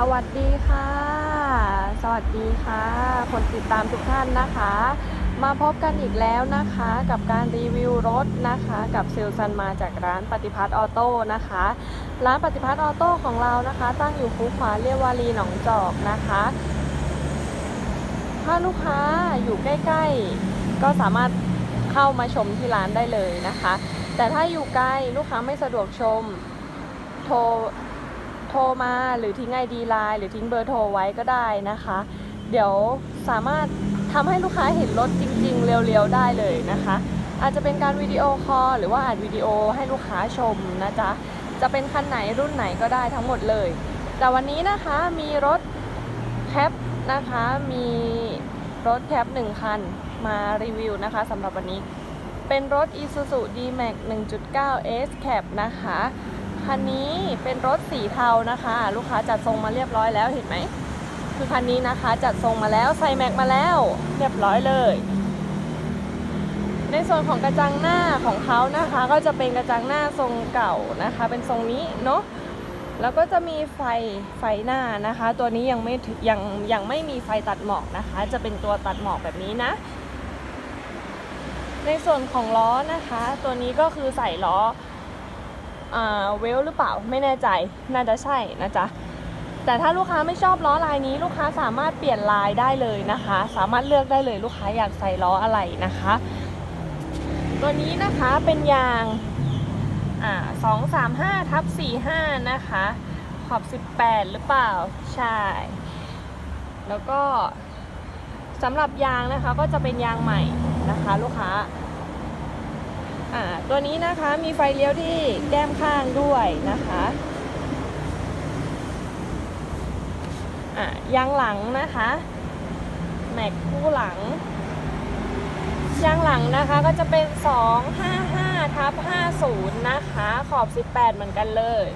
สวัสดีค่ะ สวัสดีค่ะ คนติดตามทุกท่านนะคะ มาพบกันอีกแล้วนะคะ กับการรีวิวรถนะคะ กับเซลซันมาจากร้านปฏิพัฒน์ออโต้นะคะ ร้านปฏิพัฒน์ออโต้ของเรานะคะ ตั้งอยู่คูขวาเรียววารีหนองจอกนะคะ ถ้าลูกค้าอยู่ใกล้ๆ ก็สามารถเข้ามาชมที่ร้านได้เลยนะคะ แต่ถ้าอยู่ไกลลูกค้าไม่สะดวกชมโทร ทรมา หรือทิ้งไอดีไลน์หรือทิ้งเบอร์โทรไว้ก็ได้นะคะ เดี๋ยวสามารถทำให้ลูกค้าเห็นรถจริง ๆ เร็วๆ ได้เลยนะคะ อาจจะเป็นการวิดีโอคอลหรือว่าอัดวิดีโอให้ลูกค้าชมนะจ๊ะจะเป็นคันไหนรุ่นไหนก็ได้ทั้งหมดเลย แต่วันนี้นะคะมีรถแคปนะคะมีรถแคปหนึ่งคันมารีวิวนะคะสำหรับวันนี้เป็นรถ Isuzu D-Max 1.9 S Cap นะคะ คันนี้เป็นรถสีเทานะคะ ลูกค้าจัดทรงมาเรียบร้อยแล้วเห็นไหมคือคันนี้นะคะจัดทรงมาแล้วใส่แม็กมาแล้วเรียบร้อยเลย ในส่วนของกระจังหน้าของเขานะคะ ก็จะเป็นกระจังหน้าทรงเก่านะคะ เป็นทรงนี้เนาะแล้วก็จะมีไฟไฟหน้านะคะ ตัวนี้ยังไม่ยังยังไม่มีไฟตัดหมอกนะคะ จะเป็นตัวตัดหมอกแบบนี้นะ ในส่วนของล้อนะคะ ตัวนี้ก็คือใส่ล้อ เวลหรือเปล่าไม่แน่ใจน่าจะใช่นะจ๊ะแต่ถ้าลูกค้าไม่ชอบล้อลายนี้ ลูกค้าสามารถเปลี่ยนลายได้เลยนะคะ สามารถเลือกได้เลยลูกค้าอยากใส่ล้ออะไรนะคะ ตัวนี้นะคะเป็นยางอ่าสองสามห้าทับสี่ห้านะคะขอบสิบแปดหรือเปล่าใช่ แล้วก็สำหรับยางนะคะก็จะเป็นยางใหม่นะคะ ลูกค้า อ่าตัวนี้นะคะมีไฟเลี้ยวที่แก้มข้างด้วยนะคะอ่ายางหลังนะคะแม็กคู่หลังยางหลังนะคะก็จะเป็น 255ทับ50 นะคะขอบ 18 เหมือนกันเลย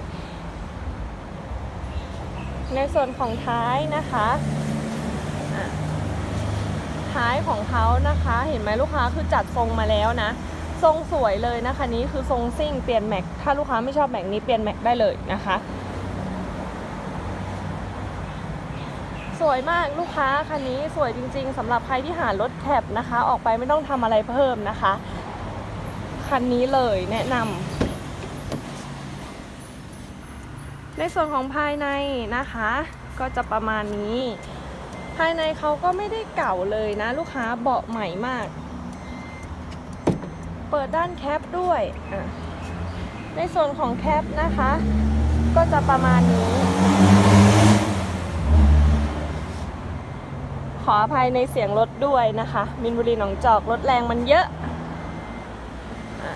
ในส่วนของท้ายนะคะะท้ายของเขานะคะ เห็นไหมลูกค้าคือจัดทรงมาแล้วนะ ทรงสวยเลยนะคะนี้คือทรงซิ่งเปลี่ยนแม็กถ้าลูกค้าไม่ชอบแม็กนี้เปลี่ยนแม็กได้เลยนะคะ สวยมากลูกค้าคันนี้สวยจริง ๆสำหรับใครที่หารถแคปนะคะ ออกไปไม่ต้องทำอะไรเพิ่มนะคะ คันนี้เลยแนะนำในส่วนของภายในนะคะ ก็จะประมาณนี้ ภายในเขาก็ไม่ได้เก่าเลยนะ ลูกค้าเบาะใหม่มาก เปิดด้านแคปด้วยในส่วนของแคปนะคะ ก็จะประมาณนี้ ขออภัยในเสียงรถด้วยนะคะ มินบุรีหนองจอกรถแรงมันเยอะอะ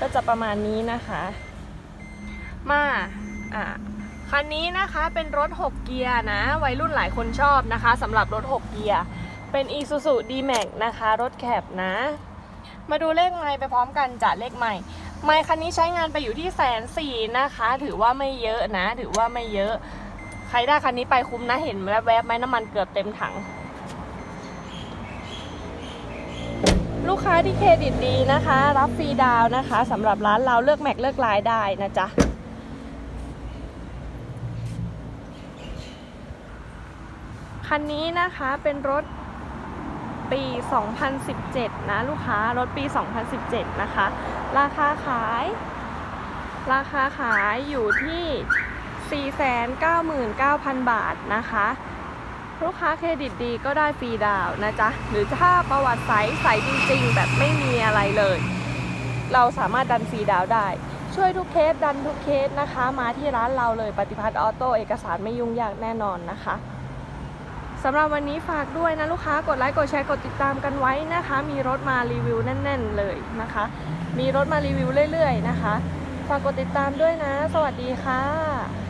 ก็จะประมาณนี้นะคะ มาอะคันนี้นะคะเป็นรถ 6 เกียร์นะ วัยรุ่นหลายคนชอบนะคะสำหรับรถ 6 เกียร์ เป็น Isuzu D-Max นะคะ รถแคบนะ มาดูเลขไม้ไปพร้อมกันจะเลขใหม่ ไม้คันนี้ใช้งานไปอยู่ที่แสนสี่นะคะ ถือว่าไม่เยอะนะ ถือว่าไม่เยอะ ใครได้คันนี้ไปคุ้มนะเห็นแวบๆไหมน้ำมันเกือบเต็มถัง ลูกค้าที่เครดิตดีนะคะ รับฟรีดาวน์นะคะสำหรับร้านเราเลือกแม็กเลือกลายได้นะจ๊ะคันนี้นะคะเป็นรถ ปี 2017 นะลูกค้ารถปี 2017 นะคะ ราคาขาย ราคาขายอยู่ที่ 499,000 บาทนะคะลูกค้าเครดิตดีก็ได้ฟรีดาวน์นะจ๊ะ หรือถ้าประวัติใสใสจริงๆ แบบไม่มีอะไรเลย เราสามารถดันฟรีดาวน์ได้ ช่วยทุกเคสดันทุกเคสนะคะ มาที่ร้านเราเลยปฏิพัฒน์ออโต้เอกสารไม่ยุ่งยากแน่นอนนะคะ สำหรับวันนี้ฝากด้วยนะลูกค้ากดไลค์กดแชร์กดติดตามกันไว้นะคะ มีรถมารีวิวแน่น ๆ เลยนะคะ มีรถมารีวิวเรื่อย ๆ นะคะ ฝากกดติดตามด้วยนะ สวัสดีค่ะ